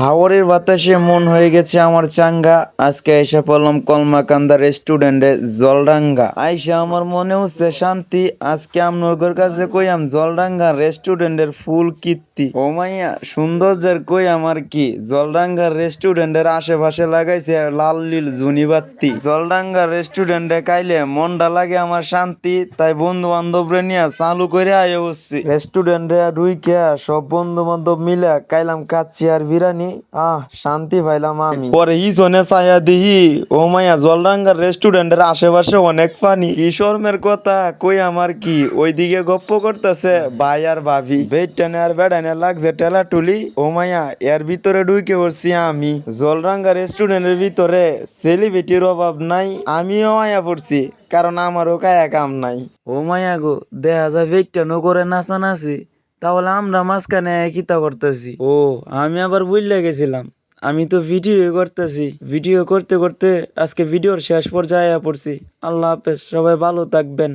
হাওরের বাতাসে মন হয়ে গেছে আমার চাঙ্গা। আজকে এসে পড়লাম কলমাকান্দা রেস্টুরেন্টে জলডাঙ্গা। আইসা আমার মনে হচ্ছে শান্তি। আজকে আমনগর কাছে কইয়াম, জলডাঙ্গা রেস্টুরেন্টের ফুল কীর্তি? ও মাইয়া, সৌন্দর্যের কই আমার কি? জলডাঙ্গা রেস্টুরেন্টের আশেপাশে লাগাইছে লাল নীল জুনি বাত্তি জলডাঙ্গা রেস্টুরেন্টে কাইলে মনটা লাগে আমার শান্তি। তাই বন্ধু বান্ধবরে নিয়ে চালু করে আয় বসছি রেস্টুরেন্টে ঢুইকে সব বন্ধু বান্ধব মিলে কাইলাম কাচ্ছি আর বিরানি আহ শান্তি পাইলাম আমি। পরে ই শোনে ছায়া দিহি ও মাইয়া জলডাঙ্গার রেস্টুরেন্টের আশেপাশে অনেক পানি। কি শর্মের কথা কই আমার কি? ওইদিকে গপ্প করতেছে ভাই আর ভাবি। বেটানে আর বেড়ানে লাগছে টেলা টুলি ও মাইয়া এর ভিতরে ঢুকে পড়ছি আমি। জলডাঙ্গা রেস্টুরেন্টের ভিতরে সেলিব্রিটির অভাব নাই আমিও মায়া পড়ছি কারণ আমারও কায়া কাম নাই। ও মায়া গো দেখা যায় বেটানো করে নাচানাচি। তাহলে আমরা মাঝখানে কিতা করতেছি। ও, আমি আবার বুঝলে গেছিলাম। আমি তো ভিডিও করতেছি। ভিডিও করতে করতে আজকে ভিডিওর শেষ পর্যায়ে পড়ছি। আল্লাহ হাফেজ, সবাই ভালো থাকবেন।